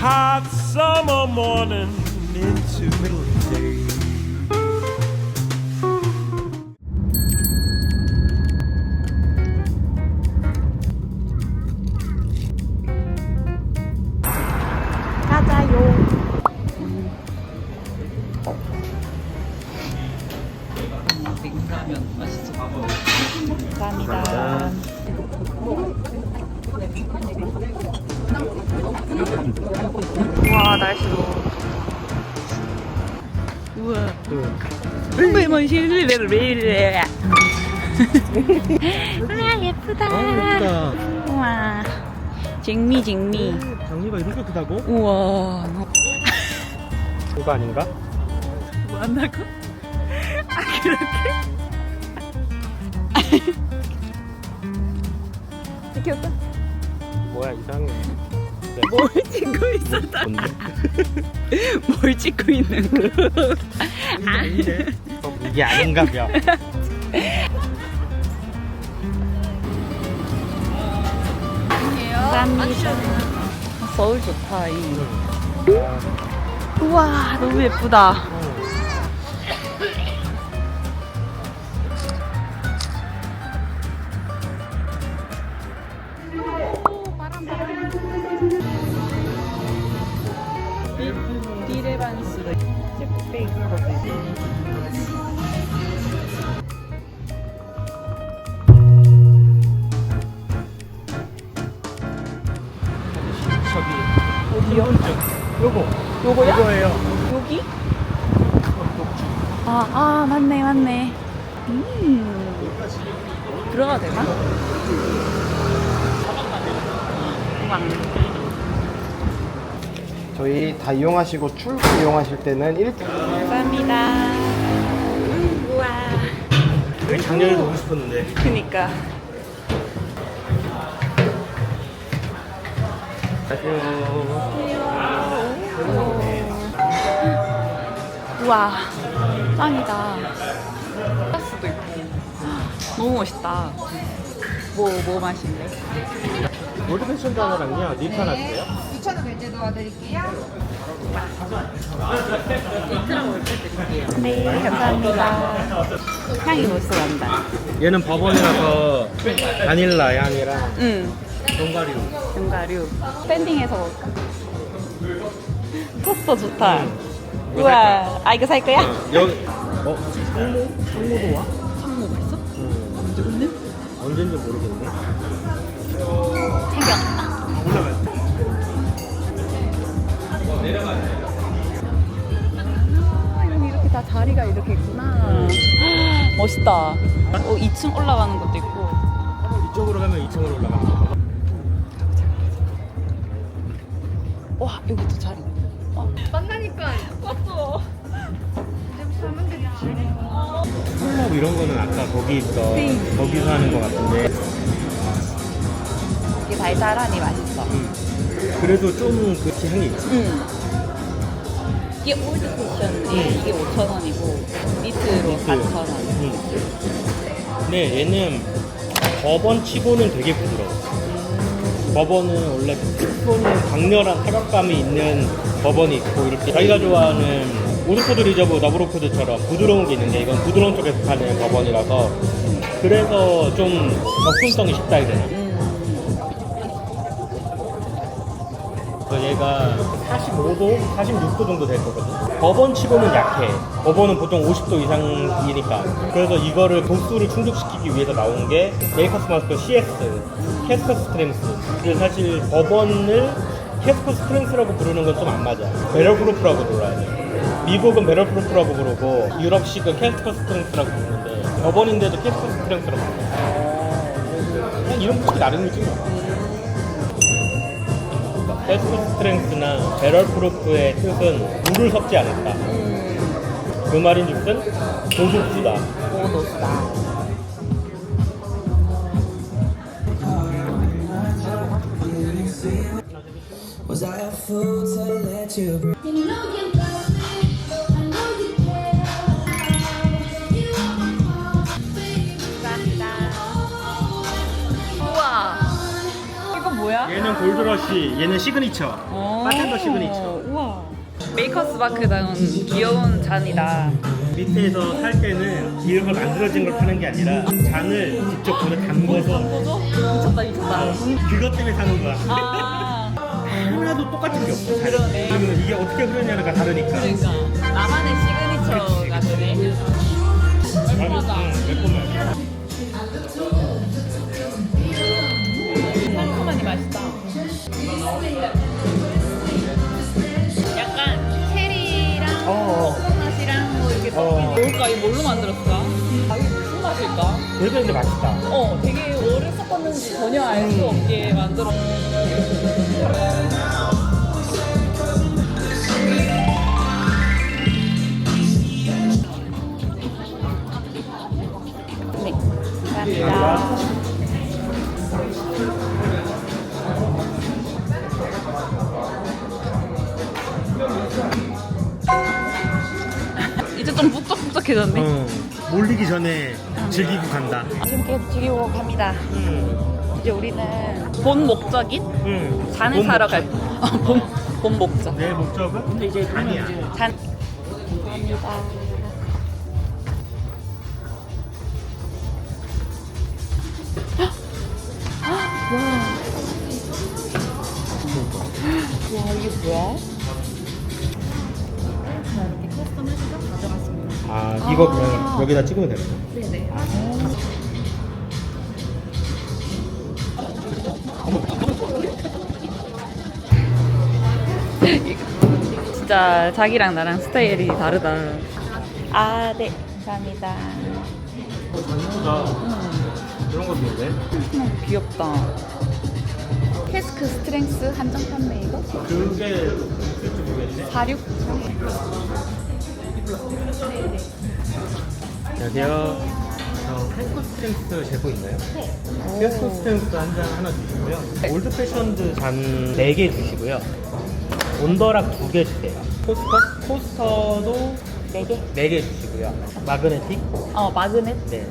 hot summer morning into middle of the day. 가자요. 냉라면 맛있어. 감사합니다. 와 날씨 너무 우와 얼마나 실리를 왜 이래 우와 예쁘다 예쁘다. 우와 쟁미 쟁미 장미가 이렇게 크다고? 우와 이거 아닌가? 뭐 한다고? 아 그렇게? 귀엽다 뭐야 이상해. 뭘 찍고 있었다. 뭔데? 뭘 찍고 있는 거? 아닌데? 어, 이게 아닌가 봐. 감사합니다. 서울 좋다 이. 우와 너무 예쁘다 요거 요거야? 이거예요. 여기? 아, 아, 맞네, 맞네. 음. 들어가도 되나? 우와. 저희 다 이용하시고 출구 이용하실 때는 1 감사합니다. 음, 우와. 작년에 오고 싶었는데. 그니까. 우와. 짱이다. 가스도 있고. 너무 멋있다. 뭐, 뭐 마실래? 모티베이션 하나랑요 니트 하나 주세요. 2,000원 결제 도와드릴게요. 네, 감사합니다. 향이 벌써 난다. 얘는 버번이라서 바닐라 향이랑 응. 견과류. 견과류. 스탠딩에서 먹을까? 포스터 좋다. 이거 우와. 아, 이거 살 거야? 어, 여기 어 상모 상모도 와? 상모? 응. 언제 오늘? 언젠지 모르겠네. 챙겨. 아, 여기 이렇게 다 자리가 이렇게 있구나. 멋있다. 어, 2층 올라가는 것도 있고. 이쪽으로 가면 2층으로 올라가. 와, 여기도 자 이런 거는 아까 거기 있어. 네. 거기서 하는 거 같은데. 이게 달달하니 맛있어. 그래도 좀 그 향이 있지. 응. 이게 올드 쿠션에 이게 5,000원이고 니트로 4,000원. 응. 근데 얘는 버번 치고는 되게 부드러워. 버번은 원래 톤은 강렬한 타격감이 있는 버번이 있고 이렇게 자기가 좋아하는 오드코드 리저브 너브로코드처럼 부드러운 게 있는데 이건 부드러운 쪽에서 파는 버번이라서 그래서 좀 접근성이 쉽다 해야 되나? 그래서 얘가 45도, 46도 정도 될 거거든. 버번 치고는 약해. 버번은 보통 50도 이상이니까. 그래서 이거를 도수를 충족시키기 위해서 나온 게 메이커스 마스터 CS, 캐스커 스트렝스. 근데 사실 버번을 캐스커 스트렝스라고 부르는 건 좀 안 맞아. 베럴프루프라고 불러야 돼. 미국은 베럴프루프라고 부르고 유럽식은 캐스커 스트렝스라고 부르는데 버번인데도 캐스커 스트렝스라고 부르는 그냥 이름 붙이기 나름이지 뭐. 캐스커 스트렝스나 배럴 프루프의 뜻은 물을 섞지 않았다. 그 말인즉슨 고속수다. 고도수다. Was I a fool to let you breathe? 뭐야? 얘는 골드러시, 얘는 시그니처. 바텐더 시그니처. 우와. 메이커스 마크다운 귀여운 잔이다. 밑에서 살 때는 걸 만들어진 걸 파는 게 아니라 잔을 직접 돈에 담궈서 뭐죠? 미쳤다 미쳤다. 그것 때문에 사는 거야. 아 하나도 똑같은 게 없어. 잔이. 그러네. 그러면 이게 어떻게 흐르냐가 다르니까. 그러니까 나만의 시그니처가 되네. 얼마나? 응, 매콤해. 상큼하니 맛있다. 약간 체리랑 어, 코코넛이랑 뭐 이렇게 어. 뭘까? 이거 뭘로 만들었을까? 아 이거 무슨 맛일까? 되게 근데 맛있다. 어, 되게 오래 섞었는지 전혀 알 수 없게 만들어. 네, 감사합니다. 좀 북적북적해졌네. 어, 몰리기 전에 즐기고 간다. 지금까지 즐기고 갑니다. 응, 이제 우리는 본 목적인 응. 잔을 본 사러 목적. 갈. 어, 본, 본 목적. 내 목적은 이제 잔이야. 잔. 감사합니다. 이거 그냥 여기다 찍으면 되는 거야. 진짜 자기랑 나랑 스타일이 다르다. 아, 네. 감사합니다. 예쁘다. 이런 것도 있네. 음, 귀엽다. 캐스크 스트렝스 한정 판매 이거? 그게 있을지 모르겠네. 46? 안녕하세요. 저 펜코 스트렝스 제보 있나요? 네. 펜코 스트렝스 한 잔 하나 주시고요. 올드 패션드 잔 4개 주시고요. 온더락 2개 주세요. 코스터? 코스터도 4개? 4개 주시고요. 마그네틱? 어, 마그넷? 네.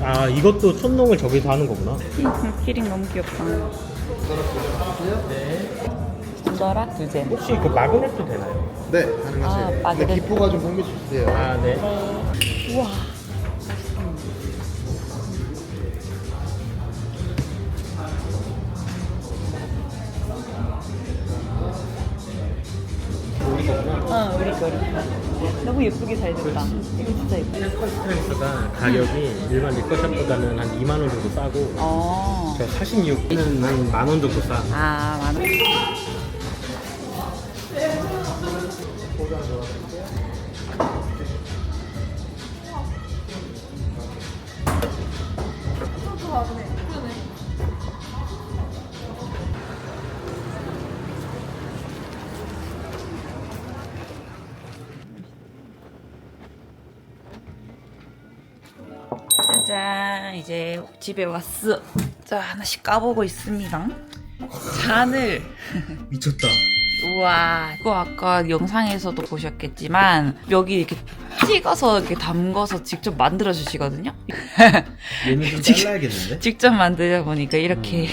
아, 이것도 촌농을 저기서 하는 거구나. 키링 너무 귀엽다. 온더락 두 개. 혹시 그 마그넷도 되나요? 네, 가능하세요. 아. 근데 기포가 좀 공개 주세요. 아, 네. 우와. 어, 우리 거, 우리 거. 너무 예쁘게 잘 됐다. 이거 진짜 예쁘다. 스트렝스가 가격이 일반 리커샵보다는 한 2만 원 정도 싸고 어. 저 46은 한 만 원 정도 싸. 아, 많아. 짜잔 이제 집에 왔어. 자 하나씩 까보고 있습니다. 잔을. 미쳤다. 우와 이거 아까 영상에서도 보셨겠지만 여기 이렇게 찍어서 이렇게 담궈서 직접 만들어 주시거든요? 얘는 좀 잘라야겠는데? 직접 만들다 보니까 이렇게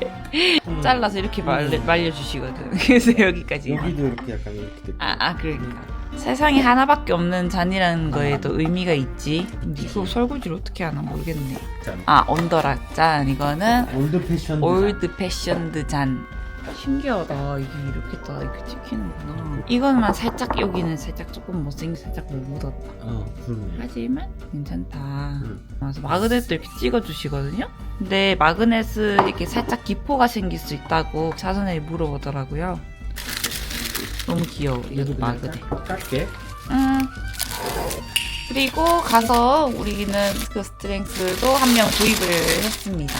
잘라서 이렇게 말려, 말려주시거든. 그래서 여기까지. 여기도 이렇게 약간 이렇게 됐고. 아, 아 그러니까. 세상에 하나밖에 없는 잔이라는 거에도 의미가 있지. 이거 설거지를 어떻게 하나 모르겠네. 짠. 아 언더락 잔 이거는 올드 패션. 올드 패션드 잔 신기하다 이게 이렇게 다 이렇게 찍히는구나 이것만 살짝 여기는 살짝 조금 못생겨 살짝 물 묻었다 어, 그러네. 하지만 괜찮다 음. 그래서 마그넷도 이렇게 찍어주시거든요 근데 마그넷은 이렇게 살짝 기포가 생길 수 있다고 사전에 물어보더라고요 너무 귀여워 이것도 마그넷 짧게. 음. 그리고 가서 우리는 그 스트렝스도 한 명 구입을 했습니다.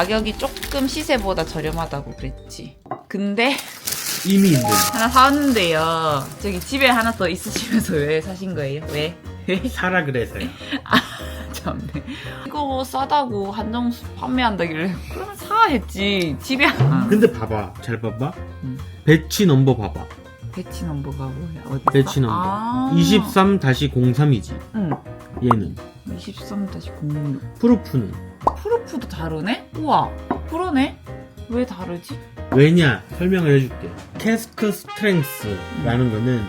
가격이 조금 시세보다 저렴하다고 그랬지. 근데 이미 있는. 하나 사왔는데요. 저기 집에 하나 더 있으시면서 왜 사신 거예요? 왜? 왜? 사라 그래서요. 참네. 이거 싸다고 한정 판매한다길래 그러면 사 했지. 집에 하나. 근데 봐봐. 잘 봐봐. 음. 배치 넘버 봐봐. 배치 넘버가 뭐야? 어디? 배치 넘버. 아. 23-03이지. 응. 얘는 23-06. 프루프는 프루프도 다르네? 우와. 그러네. 왜 다르지? 왜냐 설명을 해줄게. 캐스크 스트렝스라는 거는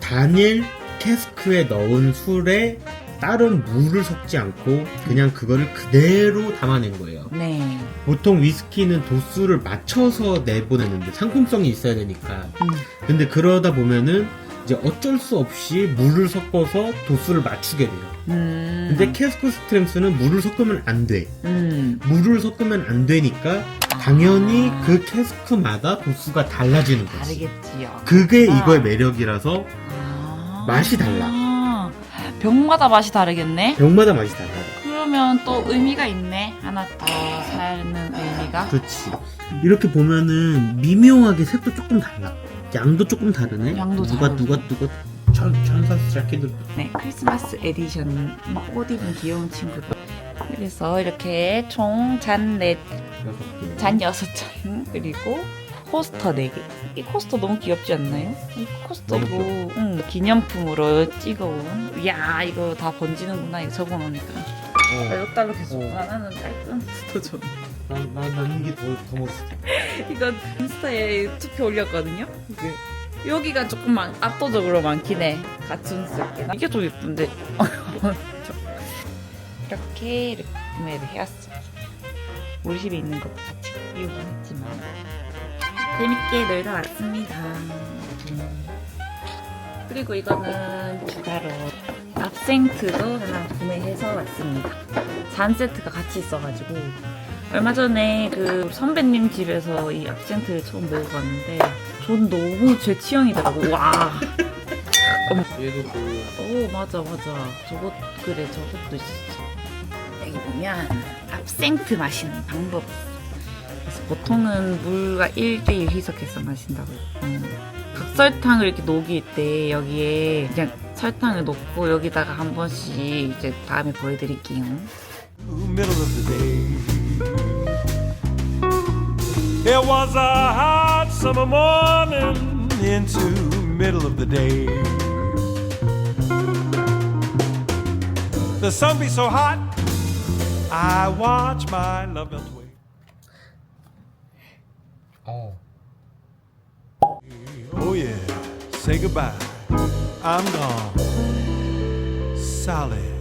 단일 캐스크에 넣은 술에 다른 물을 섞지 않고 그냥 그거를 그대로 담아낸 거예요. 네. 보통 위스키는 도수를 맞춰서 내보내는데 상품성이 있어야 되니까. 음. 근데 그러다 보면은 이제 어쩔 수 없이 물을 섞어서 도수를 맞추게 돼요. 음. 근데 캐스크 스트렝스는 물을 섞으면 안 돼. 음. 물을 섞으면 안 되니까 당연히 그 캐스크마다 도수가 달라지는 거지. 다르겠지요. 그게 아. 이거의 매력이라서 아. 맛이 달라. 병마다 맛이 다르겠네? 병마다 맛이 달라. 그러면 또 의미가 있네. 하나 더 사는 의미가. 그렇지. 이렇게 보면은 미묘하게 색도 조금 달라. 양도 조금 다르네. 양도 누가 다르고. 누가 누가 천 천사 자켓을 네, 크리스마스 에디션. 막옷 입은 귀여운 친구들. 그래서 이렇게 총잔 넷, 여섯 개. 잔 여섯 잔, 그리고 코스터 네 개. 이 코스터 너무 귀엽지 않나요? 이 코스터 너무 이거 응, 기념품으로 찍어온. 이야, 이거 다 번지는구나. 이거 적어놓으니까. 어. 알록달록 해서. 어. 아, 나는 깔끔 스터 좀. 난 난 이게 더 더 멋있어. 이거 인스타에 투표 올렸거든요. 이게 여기가 조금 많, 압도적으로 많긴 해. 갖춘스럽게. 이게 좀 예쁜데. 이렇게 이렇게 구매를 해왔습니다. 우리 집에 있는 것도 같이 이용했지만 재밌게 놀다 왔습니다. 그리고 이거는 추가로 압생트도 하나 구매해서 왔습니다. 잔 세트가 같이 있어가지고 얼마 전에 그 선배님 집에서 이 압센트를 처음 먹어봤는데 전 너무 제 취향이더라고. 와. 얘도 그 오 맞아 맞아. 저것 그래 저것도 있었어. 여기 보면 압생트 마시는 방법. 그래서 보통은 물과 1대1 희석해서 마신다고 각설탕을 이렇게 녹일 때 여기에 그냥 설탕을 넣고 여기다가 한 번씩 이제 다음에 보여드릴게요. middle of the day. It was a hot summer morning into middle of the day. The sun be so hot, I watch my love melt away. 어. Oh yeah, say goodbye. I'm gone. Solid.